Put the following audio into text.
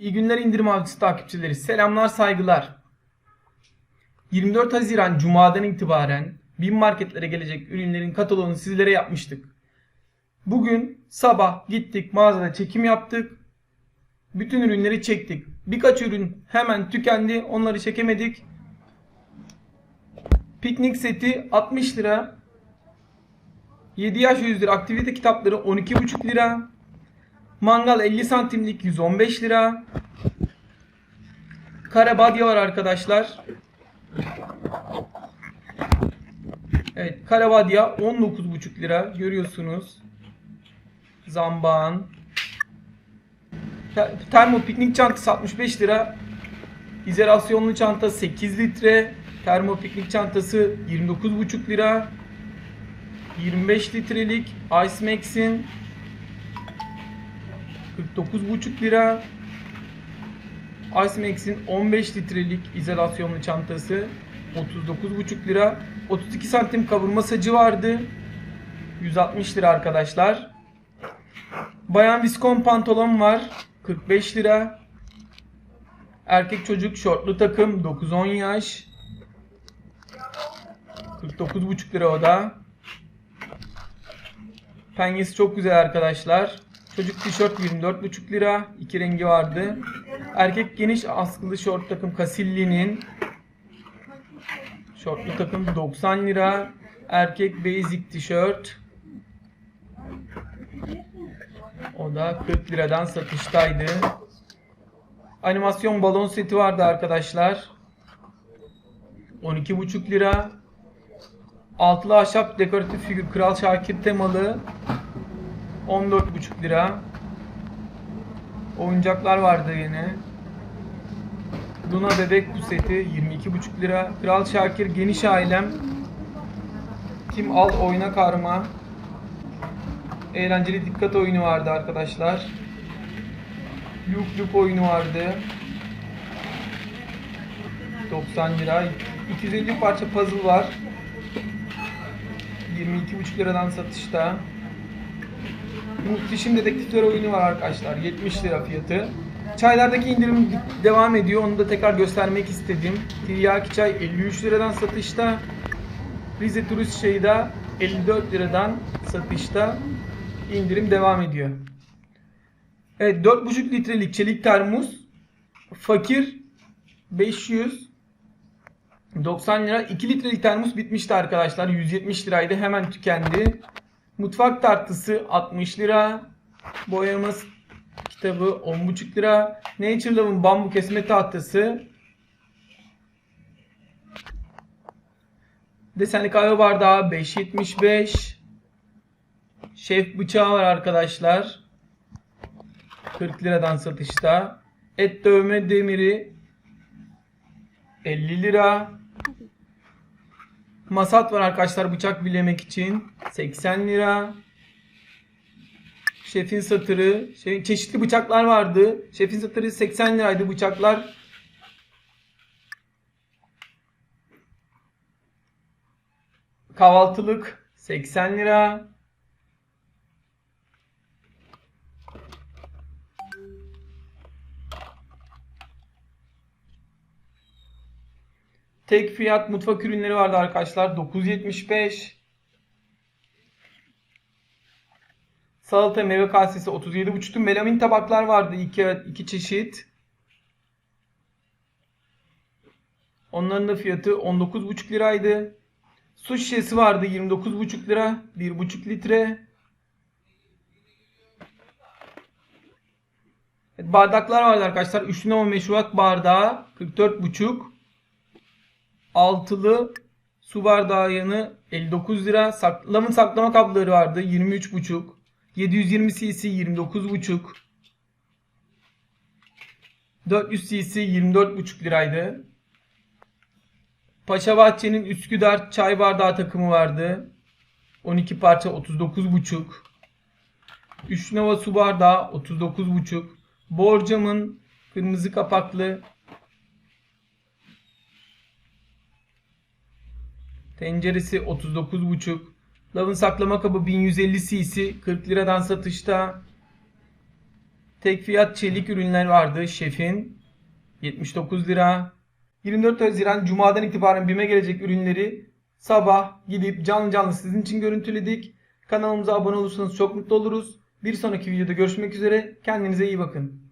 İyi günler indirim avcısı takipçileri. Selamlar saygılar. 24 Haziran Cuma'dan itibaren bin marketlere gelecek ürünlerin kataloğunu sizlere yapmıştık. Bugün sabah gittik mağazada çekim yaptık. Bütün ürünleri çektik. Birkaç ürün hemen tükendi. Onları çekemedik. Piknik seti 60 lira. 7 yaş 100 lira. Aktivite kitapları 12,5 lira. Mangal 50 santimlik 115 lira. Kare badya var arkadaşlar. Evet kare badya 19,5 lira görüyorsunuz. Zambağın. Te- Termo piknik çantası 65 lira. İzolasyonlu çanta 8 litre. Termo piknik çantası 29,5 lira. 25 litrelik Ice Max'in 49,5 lira. Ice Max'in 15 litrelik izolasyonlu çantası 39,5 lira. 32 santim kavurma sacı vardı. 160 lira arkadaşlar. Bayan viskon pantolon var. 45 lira. Erkek çocuk şortlu takım 9-10 yaş. 49,5 lira o da. Penyesi çok güzel arkadaşlar. Çocuk tişört 24,5 lira. İki rengi vardı. Erkek geniş askılı şort takım Casilli'nin. Şortlu takım 90 lira. Erkek basic tişört. O da 40 liradan satıştaydı. Animasyon balon seti vardı arkadaşlar. 12,5 lira. Altılı ahşap dekoratif figür Kral Şakir temalı 14,5 lira. Oyuncaklar vardı yine. Luna bebek puseti 22,5 lira. Kral Şakir geniş ailem. Kim al oyna karma. Eğlenceli dikkat oyunu vardı arkadaşlar. Loop loop oyunu vardı. 90 lira. 250 parça puzzle var. 22,5 liradan satışta. Muhteşem Dedektifler oyunu var arkadaşlar. 70 lira fiyatı. Çaylardaki indirim devam ediyor. Onu da tekrar göstermek istedim. Tiryaki çay 53 liradan satışta. Rize Turist Çayı 54 liradan satışta. İndirim devam ediyor. Evet 4,5 litrelik çelik termos. Fakir 500 90 lira. 2 litrelik termos bitmişti arkadaşlar. 170 liraydı. Hemen tükendi. Mutfak tartısı 60 lira. Boyama kitabı 10,5 lira. Nature Love'ın bambu kesme tahtası. Desenli kahve bardağı 5.75. Şef bıçağı var arkadaşlar. 40 liradan satışta. Et dövme demiri 50 lira. Masat var arkadaşlar bıçak bilemek için. 80 lira. Şefin satırı. Şey, çeşitli bıçaklar vardı. Şefin satırı 80 liraydı bıçaklar. Kahvaltılık 80 lira. Tek fiyat mutfak ürünleri vardı arkadaşlar. 9.75. Salata meyve kasesi 37.5'tu. Melamin tabaklar vardı. iki, iki çeşit. Onların da fiyatı 19.5 liraydı. Su şişesi vardı 29.5 lira. 1.5 litre. Evet, bardaklar vardı arkadaşlar. Üçlü Nova meşrubat bardağı 44.5. Altılı su bardağı yanı 59 lira. Sak lavın saklama kabloları vardı 23.5. 720 cc 29.5. 400 cc 24.5 liraydı. Paşa Bahçe'nin Üsküdar çay bardağı takımı vardı. 12 parça 39.5. Üçnova su bardağı 39.5. Borcam'ın kırmızı kapaklı Tenceresi 39,5. Lavın saklama kabı 1150 cc 40 liradan satışta. tek fiyat çelik ürünler vardı. Şefin 79 lira. 24 Haziran Cuma'dan itibaren BİM'e gelecek ürünleri sabah gidip canlı canlı sizin için görüntüledik. Kanalımıza abone olursanız çok mutlu oluruz. Bir sonraki videoda görüşmek üzere. Kendinize iyi bakın.